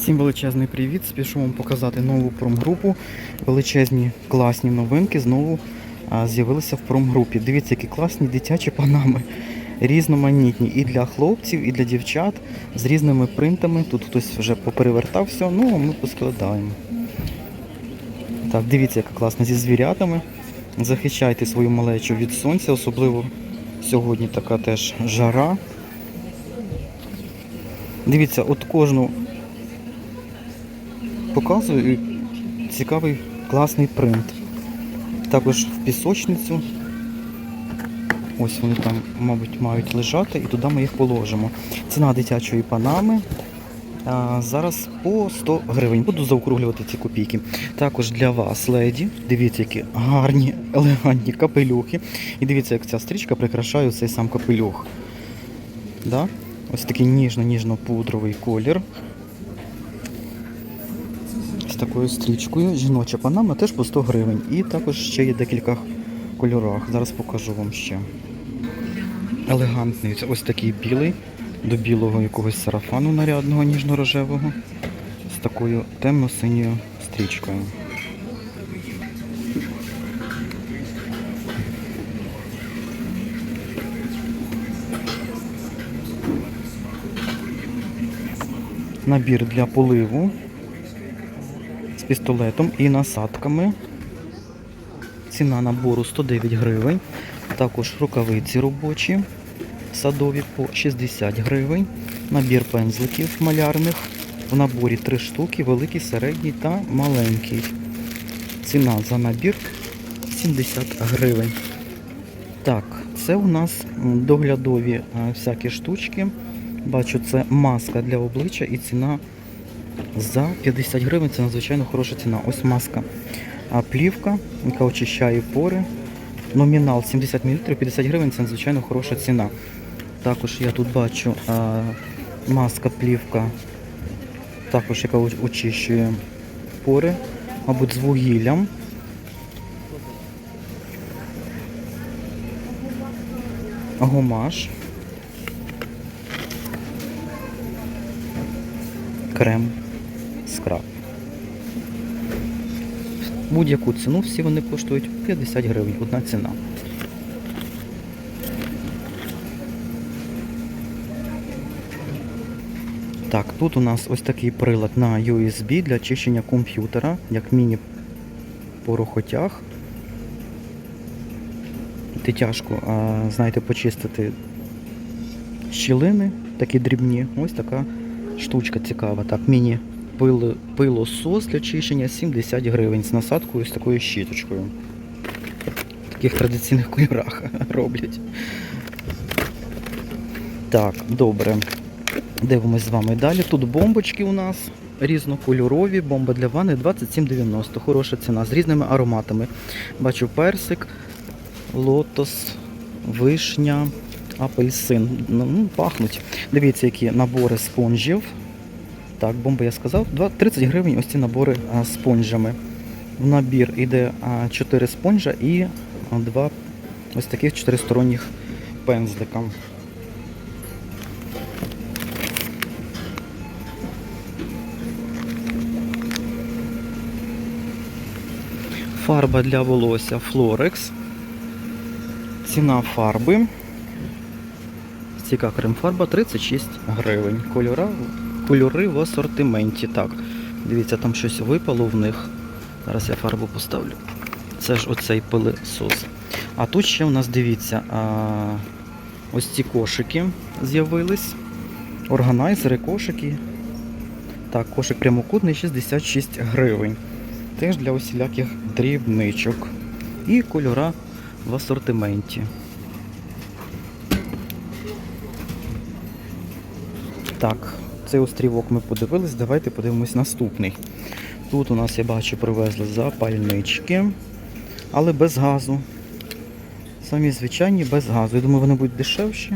Всім величезний привіт! Спішу вам показати нову промгрупу. Величезні класні новинки знову з'явилися в промгрупі. Дивіться, які класні дитячі панами. Різноманітні і для хлопців, і для дівчат з різними принтами. Тут хтось вже поперевертав все, ну а ми поскладаємо. Так, дивіться, яка класна зі звірятами. Захищайте свою малечу від сонця, особливо сьогодні така теж жара. Дивіться, от кожну показую і цікавий класний принт. Також в пісочницю. Ось вони там, мабуть, мають лежати і туди ми їх положимо. Ціна дитячої панами. А, зараз по 100 гривень. Буду заокруглювати ці копійки. Також для вас, леді. Дивіться, які гарні, елегантні капелюхи. І дивіться, як ця стрічка прикрашає цей сам капелюх. Да? Ось такий ніжно-ніжно-пудровий колір. Такою стрічкою. Жіноча панама теж по 100 гривень. І також ще є декілька кольорах. Зараз покажу вам ще. Елегантний. Ось такий білий, до білого якогось сарафану нарядного ніжно-рожевого. З такою темно-синьою стрічкою. Набір для поливу пістолетом і насадками. Ціна набору 109 гривень. Також рукавиці робочі, садові по 60 гривень. Набір пензликів малярних. В наборі 3 штуки, великий, середній та маленький. Ціна за набір 70 гривень. Так, це у нас доглядові е, всякі штучки. Бачу, це маска для обличчя і ціна за 50 гривень. Це надзвичайно хороша ціна. Ось маска. Плівка, яка очищає пори. Номінал 70 мл, 50 гривень це надзвичайно хороша ціна. Також я тут бачу а, маска плівка, також яка очищує пори, мабуть, з вугіллям. Гумаш. Крем. Будь-яку ціну всі вони коштують 50 гривень. Одна ціна. Так, тут у нас ось такий прилад на USB для чищення комп'ютера, як міні-порохотяг. Ти тяжко, а, знаєте, почистити щілини, такі дрібні. Ось така штучка цікава. Так, міні пил, пилосос для чищення 70 гривень з насадкою з такою щіточкою. В таких традиційних кольорах роблять. Так, добре. Дивимось з вами далі. Тут бомбочки у нас різнокольорові. Бомба для ванни 27,90. Хороша ціна з різними ароматами. Бачу персик, лотос, вишня, апельсин. Ну, ну, пахнуть. Дивіться, які набори спонжів. Так, бомба я сказав. 30 гривень ось ці набори спонжами. В набір йде 4 спонжа і 2 ось таких чотиристоронніх пензлика. Фарба для волосся Florex. Ціна фарби. Стійка крем-фарба 36 гривень. Кольора, кольори в асортименті. Так, дивіться, там щось випало в них. Зараз я фарбу поставлю. Це ж оцей пилисос. А тут ще у нас, дивіться, а, ось ці кошики з'явились. Органайзери, кошики. Так, кошик прямокутний 66 гривень. Теж для усіляких дрібничок. І кольора в асортименті. Так, цей острівок ми подивились, давайте подивимось наступний. Тут у нас, я бачу, привезли запальнички, але без газу. Самі звичайні без газу. Я думаю, вони будуть дешевші.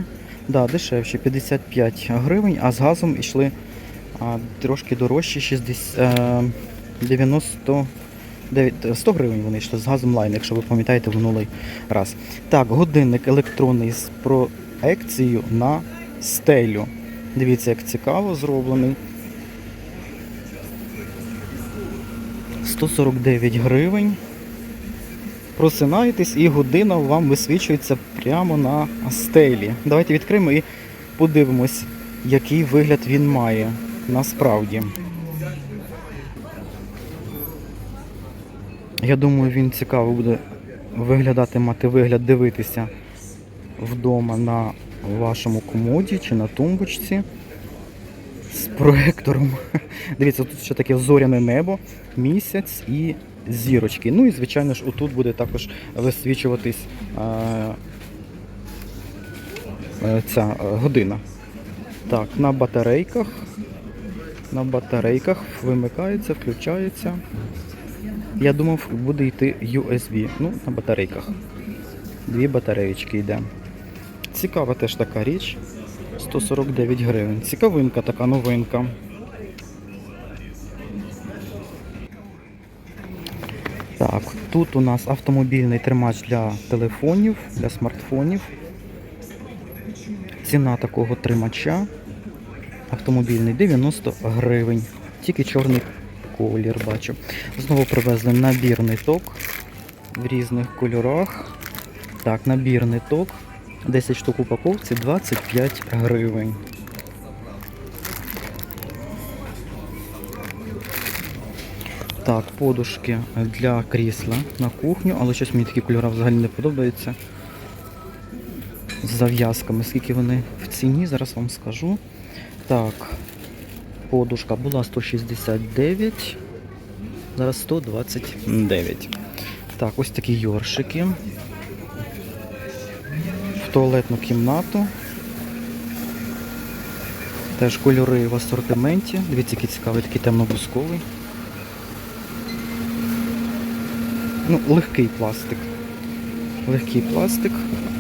Да, дешевші, 55 гривень, а з газом йшли а, трошки дорожчі, 60, е, 90, 100 гривень вони йшли з газом лайн, якщо ви пам'ятаєте в минулий раз. Так, годинник електронний з проекцією на стелю. Дивіться, як цікаво зроблений. 149 гривень. Просинаєтесь і година вам висвічується прямо на стелі. Давайте відкриємо і подивимось, який вигляд він має насправді. Я думаю, він цікаво буде виглядати, мати вигляд, дивитися вдома на вашому комоді чи на тумбочці з проектором. Дивіться, тут ще таке зоряне небо, місяць і зірочки. Ну і звичайно ж, отут буде також висвічуватись е, ця е, година. Так, на батарейках. На батарейках вимикається, включається. Я думав, буде йти USB. Ну, на батарейках. Дві батареєчки йде. Цікава теж така річ. 149 гривень. Цікавинка така новинка. Так, тут у нас автомобільний тримач для телефонів, для смартфонів. Ціна такого тримача автомобільний 90 гривень. Тільки чорний колір бачу. Знову привезли набірний ток в різних кольорах. Так, набірний ток. 10 штук упаковці 25 гривень. Так, подушки для крісла на кухню, але щось мені такі кольори взагалі не подобаються. З зав'язками, скільки вони в ціні, зараз вам скажу. Так, подушка була 169, зараз 129. Так, ось такі йоршики. Туалетну кімнату. Теж кольори в асортименті. Дивіться, який цікавий, такий темно-бусковий. Ну, легкий пластик. Легкий пластик.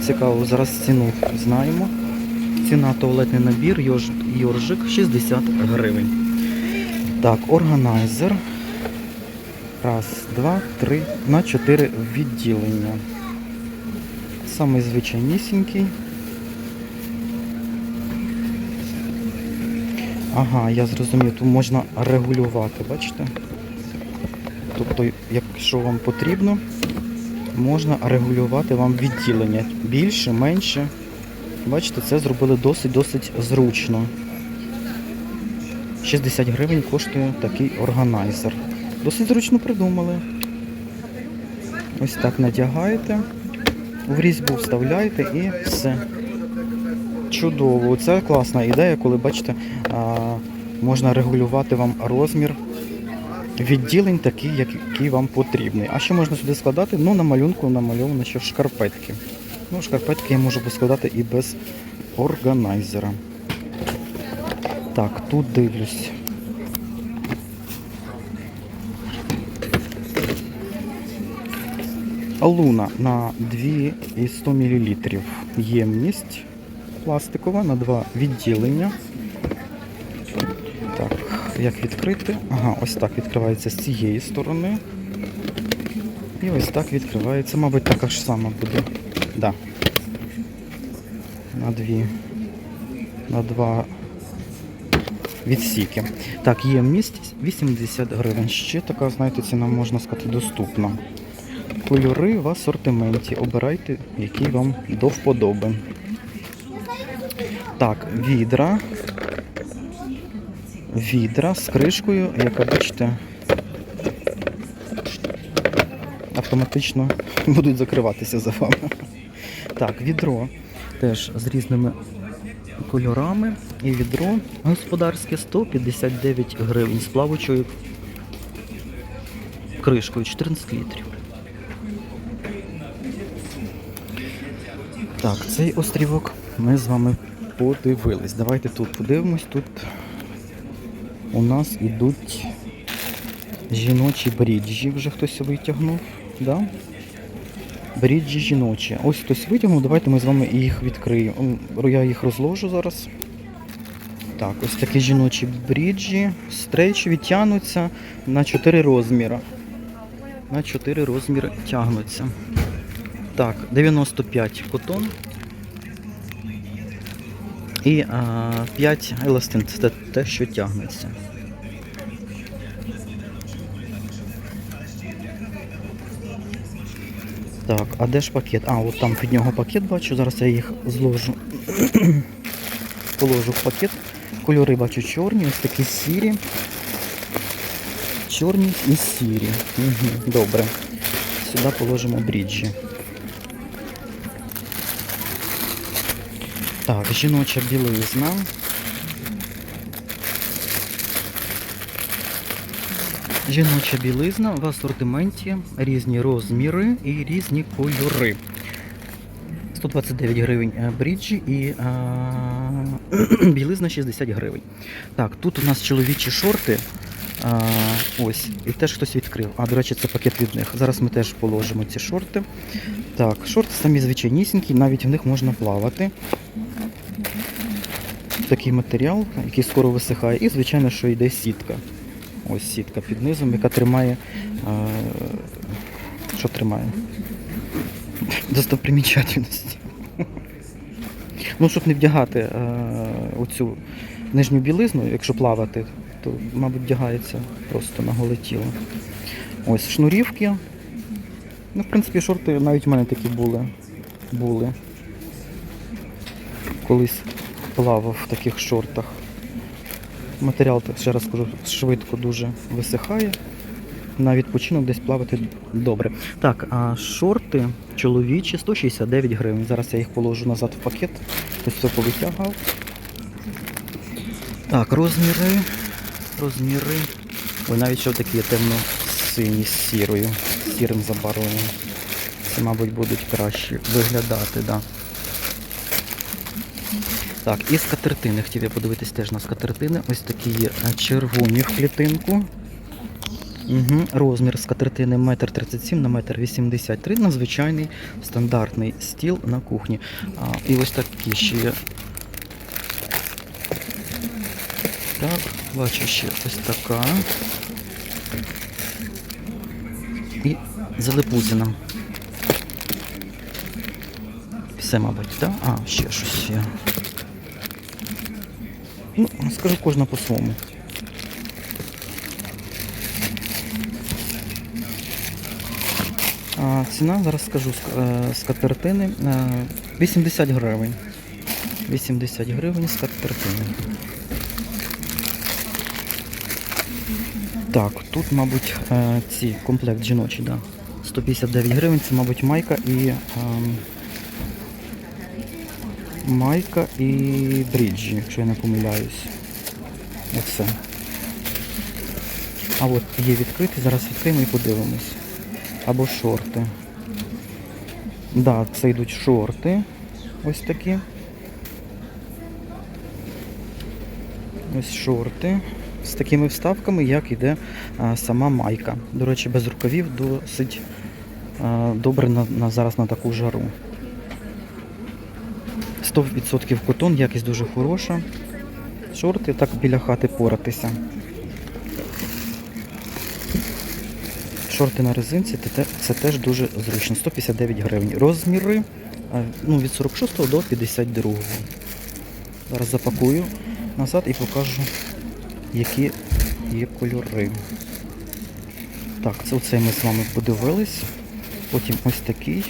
Цікаво, зараз ціну знаємо. Ціна туалетний набір, йоржик 60 гривень. Так, органайзер. Раз, два, три, на чотири відділення. Самий звичайнісінький. Ага, я зрозумів, тут можна регулювати, бачите? Тобто, якщо вам потрібно, можна регулювати вам відділення. Більше, менше. Бачите, це зробили досить-досить зручно. 60 гривень коштує такий органайзер. Досить зручно придумали. Ось так надягаєте, в різьбу вставляєте і все. Чудово. Це класна ідея, коли бачите, можна регулювати вам розмір відділень такий, який вам потрібний. А що можна сюди складати? Ну, на малюнку намальовано ще шкарпетки. Ну, шкарпетки я можу поскладати і без органайзера. Так, тут дивлюсь. Луна на 2,100 мл. Ємність пластикова на два відділення. Так, як відкрити? Ага, ось так відкривається з цієї сторони. І ось так відкривається, мабуть, така ж сама буде. Да. На дві. На два відсіки. Так, ємність 80 гривень. Ще така, знаєте, ціна можна сказати, доступна. Кольори в асортименті. Обирайте, які вам до вподоби. Так, відра. Відра з кришкою, яка, бачите, автоматично будуть закриватися за вами. Так, відро теж з різними кольорами. І відро господарське 159 гривень з плавучою кришкою 14 літрів. Так, цей острівок ми з вами подивились. Давайте тут подивимось. Тут у нас ідуть жіночі бріджі, вже хтось витягнув. Да? Бріджі жіночі. Ось хтось витягнув, давайте ми з вами їх відкриємо. Я їх розложу зараз. Так, ось такі жіночі бріджі, стрейчі тягнуться на 4 розміри. На 4 розміри тягнуться. Так, 95 котон і а, 5 еластин. Це те, що тягнеться. Так, а де ж пакет? А, от там під нього пакет бачу, зараз я їх зложу, положу в пакет. Кольори бачу чорні, ось такі сірі. Чорні і сірі. Угу, Добре. Сюди положимо бріджі. Так, жіноча білизна. Жіноча білизна в асортименті різні розміри і різні кольори. 129 гривень е, бріджі і а, білизна 60 гривень. Так, тут у нас чоловічі шорти. А, ось, і теж хтось відкрив. А, до речі, це пакет від них. Зараз ми теж положимо ці шорти. Так, шорти самі звичайнісінькі, навіть в них можна плавати. Такий матеріал, який скоро висихає, і, звичайно, що йде сітка. Ось сітка під низом, яка тримає. А, що тримає? Достопримічательності. Ну, щоб не вдягати е, оцю нижню білизну, якщо плавати, то, мабуть, вдягається просто на голе тіло. Ось шнурівки. Ну, в принципі, шорти навіть в мене такі були. були. Колись плавав в таких шортах. Матеріал, так ще раз скажу, швидко дуже висихає. На відпочинок десь плавати добре. Так, а шорти чоловічі 169 гривень. Зараз я їх положу назад в пакет. Ось все повитягав. Так, розміри. Розміри. Ой, навіть ще такі темно-сині з сірою, з сірим забарвленням. Це, мабуть, будуть краще виглядати, да. Так, і скатертини. Хотів я подивитись теж на скатертини. Ось такі є е, червоні в клітинку. Угу. Розмір скатертини 1,37 на 1,83 на звичайний стандартний стіл на кухні. А, і ось такі ще є. Так, бачу ще ось така. І залипузина. Все, мабуть, так? А, ще щось є. Ну, скажу кожна по-своєму. Ціна, зараз скажу, ск- е, скатертини е, 80 гривень. 80 гривень скатертини. Так, тут, мабуть, е, ці комплект жіночий, да. 159 гривень, це, мабуть, майка і. Майка і бріджі, якщо я не помиляюсь. Оце. А от є відкритий, зараз відкриємо і подивимось. Або шорти. Так, да, це йдуть шорти. Ось такі. Ось шорти. З такими вставками, як іде а, сама майка. До речі, без рукавів досить а, добре на, на, зараз на таку жару. 100% котон, якість дуже хороша. Шорти так біля хати поратися. Шорти на резинці це теж дуже зручно. 159 гривень. Розміри ну, від 46 до 52. Зараз запакую назад і покажу, які є кольори. Так, це оцей ми з вами подивились. Потім ось такий.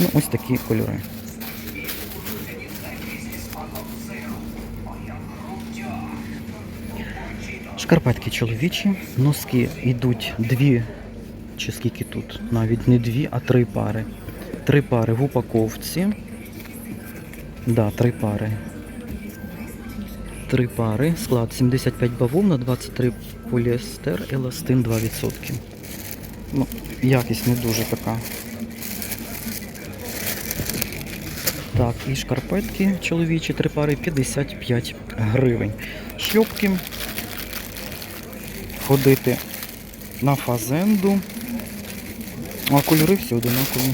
Ну, ось такі кольори. Шкарпетки чоловічі, носки йдуть дві, чи скільки тут? Навіть не дві, а три пари. Три пари в упаковці. Да, три пари. Три пари. Склад 75 бавовна, 23 поліестер, еластин 2%. Ну, якість не дуже така. І шкарпетки чоловічі, три пари 55 гривень. Шльопки. Ходити на фазенду. А кольори всі одинакові.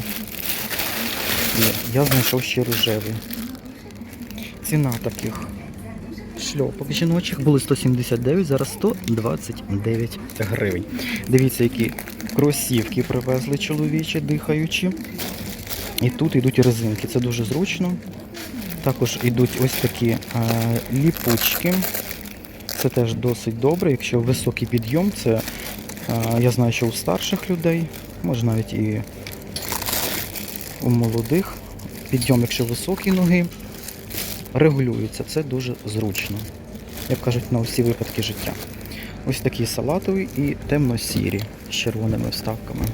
Я знайшов ще рожевий. Ціна таких шльопок жіночих були 179, зараз 129 гривень. Дивіться, які кросівки привезли чоловічі, дихаючі. І тут йдуть резинки, це дуже зручно. Також йдуть ось такі е, ліпучки. Це теж досить добре. Якщо високий підйом, це е, я знаю, що у старших людей, може навіть і у молодих. Підйом, якщо високі ноги, регулюється. Це дуже зручно. Як кажуть, на усі випадки життя. Ось такі салатові і темно-сірі з червоними вставками.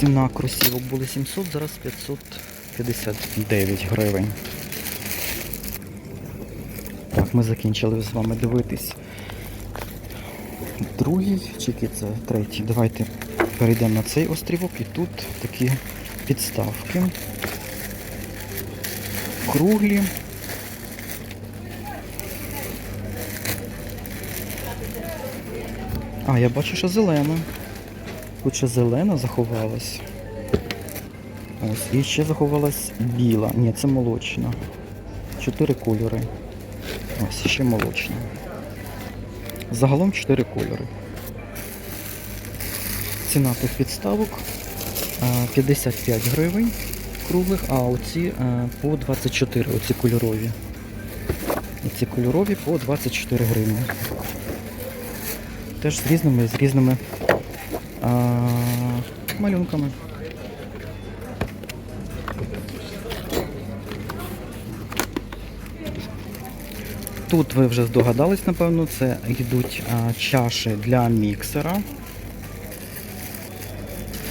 Ціна кросівок були 700, зараз 559 гривень. Так, ми закінчили з вами дивитись другий, чи який це третій. Давайте перейдемо на цей острівок і тут такі підставки. Круглі. А, я бачу, що зелена. Ще зелена заховалась. Ось, і ще заховалась біла. Ні, це молочна. Чотири кольори. Ось, ще молочна. Загалом 4 кольори. Ціна тих підставок 55 гривень круглих, а оці по 24, оці кольорові. Оці кольорові по 24 гривні. Теж з різними, з різними а, малюнками. Тут ви вже здогадались, напевно, це йдуть а, чаші для міксера.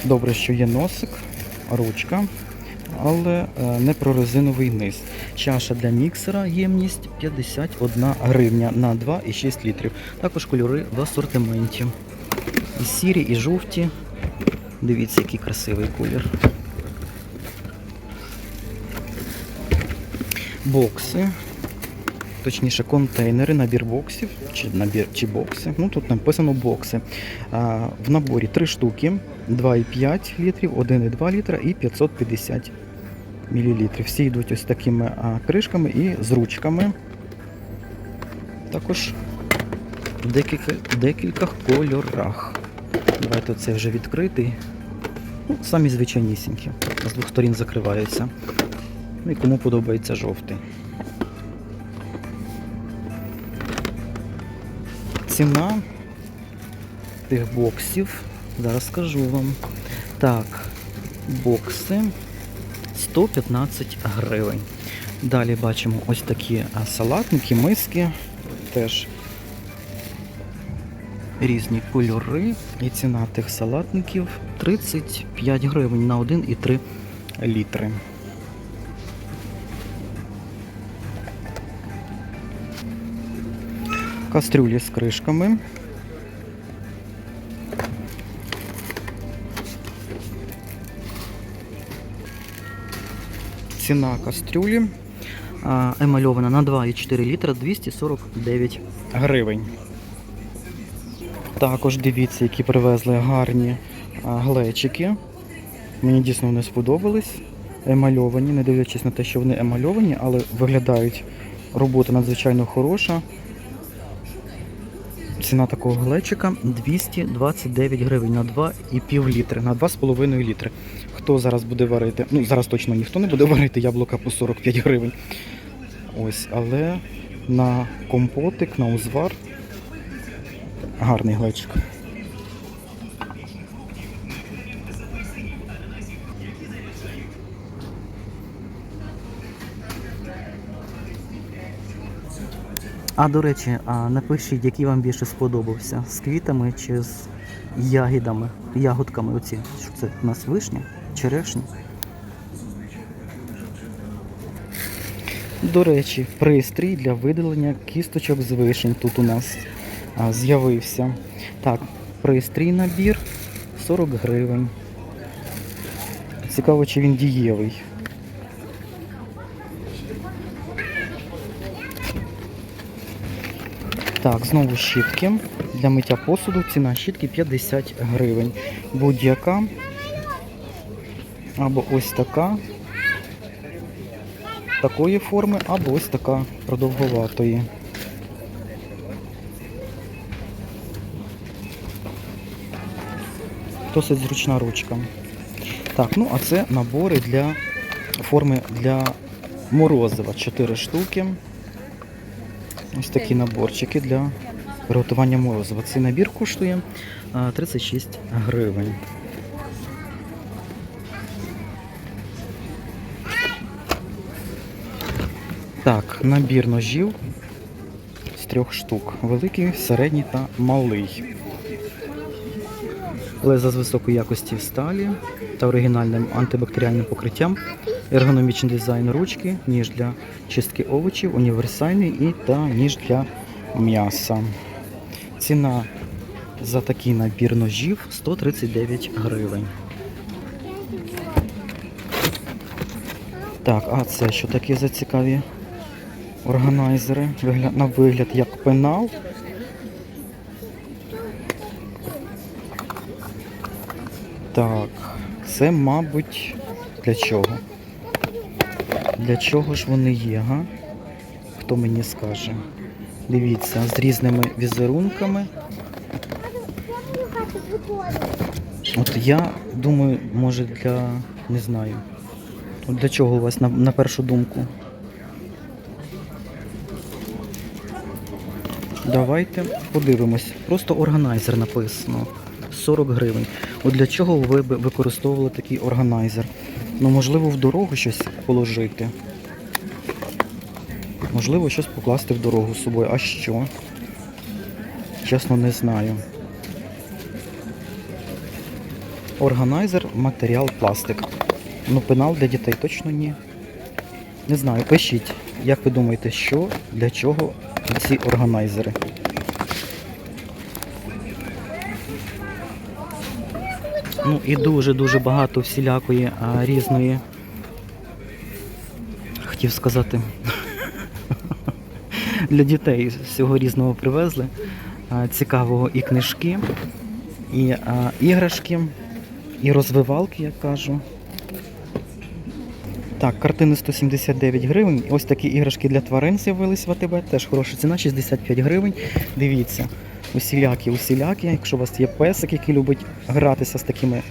Добре, що є носик, ручка, але е, не прорезиновий низ. Чаша для міксера ємність 51 гривня на 2,6 літрів. Також кольори в асортименті. І сірі, і жовті. Дивіться, який красивий колір. Бокси точніше контейнери, набір боксів, чи набір чи бокси. Ну тут написано бокси. А, в наборі 3 штуки, 2,5 літрів, 1,2 літра і 550 мл. Всі йдуть ось такими а, кришками і з ручками. Також в декілька, декількох кольорах. Давайте це вже відкритий. Ну, самі звичайнісінькі. З двох сторін закриваються. Ну і кому подобається жовтий. Ціна тих боксів. Зараз скажу вам. Так, бокси 115 гривень. Далі бачимо ось такі салатники, миски. Теж різні кольори. І ціна тих салатників 35 гривень на 1,3 літри. Кастрюлі з кришками. Ціна кастрюлі емальована на 2,4 літра 249 гривень. Також дивіться, які привезли гарні глечики. Мені дійсно вони сподобались. Емальовані, не дивлячись на те, що вони емальовані, але виглядають робота надзвичайно хороша. Ціна такого глечика 229 гривень на 2,5 літри, на 2,5 літри. Хто зараз буде варити? Ну, зараз точно ніхто не буде варити яблука по 45 гривень. Ось, але на компотик, на узвар гарний глечик. А до речі, напишіть, який вам більше сподобався з квітами чи з ягідами, ягодками. Оці. Що це у нас вишня, черешня. До речі, пристрій для видалення кісточок з вишень тут у нас з'явився. Так, пристрій набір 40 гривень. Цікаво, чи він дієвий. Так, знову щітки. Для миття посуду ціна щітки 50 гривень. Будь-яка. Або ось така. такої форми, або ось така продовговатої. Досить зручна ручка. Так, ну а це набори для форми для морозива. 4 штуки. Ось такі наборчики для приготування морозива. Цей набір коштує 36 гривень. Так, набір ножів з трьох штук. Великий, середній та малий. Леза з високої якості сталі та оригінальним антибактеріальним покриттям, ергономічний дизайн ручки, ніж для чистки овочів, універсальний і та ніж для м'яса. Ціна за такий набір ножів 139 гривень. Так, а це що таке за цікаві органайзери? На вигляд як пенал. Так, це, мабуть, для чого? Для чого ж вони є, га? Хто мені скаже? Дивіться, з різними візерунками. От я думаю, може для. не знаю. От для чого у вас на, на першу думку? Давайте подивимось. Просто органайзер написано. 40 гривень. От для чого ви б використовували такий органайзер? Ну, можливо, в дорогу щось положити. Можливо, щось покласти в дорогу з собою. А що? Чесно, не знаю. Органайзер, матеріал, пластик. Ну, пенал для дітей точно ні. Не знаю, пишіть, як ви думаєте, що, для чого ці органайзери? Ну і дуже-дуже багато всілякої а, різної. Хотів сказати. Для дітей всього різного привезли. А, цікавого і книжки, і а, іграшки, і розвивалки, як кажу. Так, картини 179 гривень. Ось такі іграшки для тварин з'явились в АТБ. Теж хороша ціна, 65 гривень. Дивіться, усілякі, усілякі. Якщо у вас є песик, який любить гратися з такими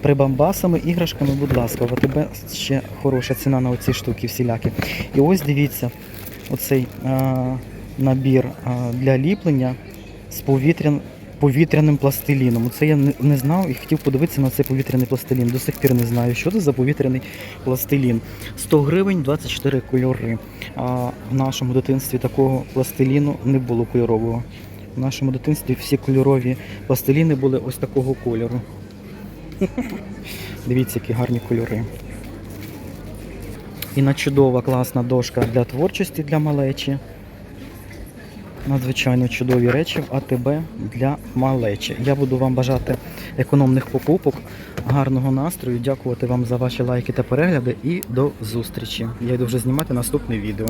прибамбасами, іграшками, будь ласка, в АТБ ще хороша ціна на оці штуки всілякі. І ось дивіться, оцей а, набір а, для ліплення з повітрян, повітряним пластиліном. Це я не, не знав і хотів подивитися на цей повітряний пластилін. До сих пір не знаю, що це за повітряний пластилін. 100 гривень, 24 кольори. А в нашому дитинстві такого пластиліну не було кольорового. В нашому дитинстві всі кольорові пластиліни були ось такого кольору. Дивіться, які гарні кольори. І на чудова класна дошка для творчості для малечі. Надзвичайно чудові речі в АТБ для малечі. Я буду вам бажати економних покупок, гарного настрою, дякувати вам за ваші лайки та перегляди і до зустрічі. Я йду вже знімати наступне відео.